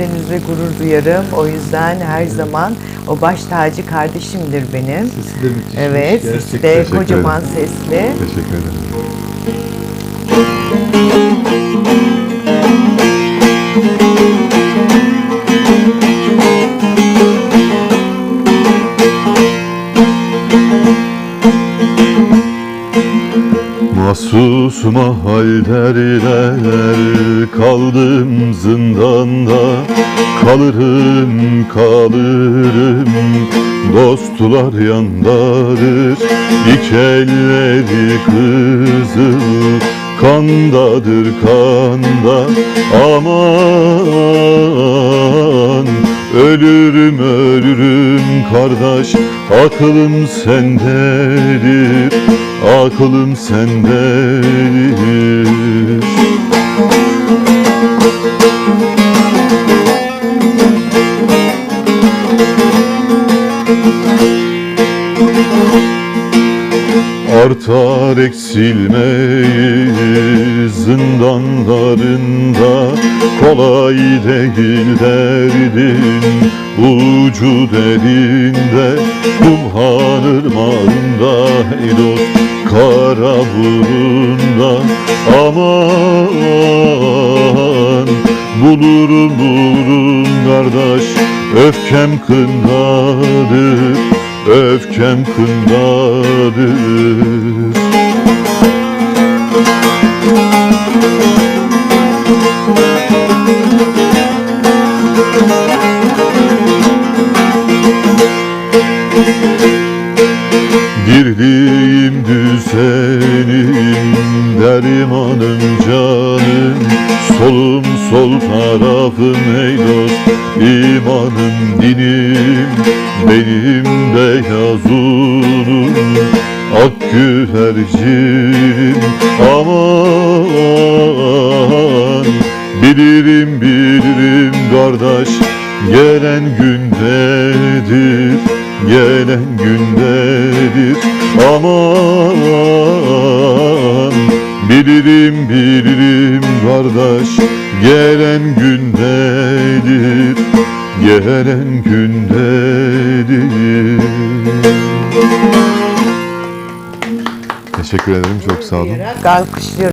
Sizlerinizle gurur duyarım. O yüzden her zaman o baş tacı kardeşimdir benim. Sesi de müthiş. Evet, sesi de kocaman sesli. Teşekkür ederim. Mahsus mahal derler Kaldım zindanda. Kalırım kalırım. Dostlar yandadır. İki elleri kızıl. Kandadır kanda. Aman Ölürüm ölürüm kardeş. Aklım sendedir Aklım sendedir Artar eksilmeyi zindanlarında Kolay değil derdin. Ucu derinde Kumhan ırmağında ey dost kara burunda. Aman bulurum bulurum kardeş Öfkem kındadır Öfkem kındadır Dirliğim düzenim Dermanım canım. Solum sol tarafım ey dost İmanım dinim. Benim beyaz unum güvercin. Aman Bilirim bilirim kardeş Gelen gündedir Gelen gündedir. Aman Bilirim bilirim kardeş Gelen gündedir Gelen gündedir Teşekkür ederim çok sağ olun. Alkışlıyorum.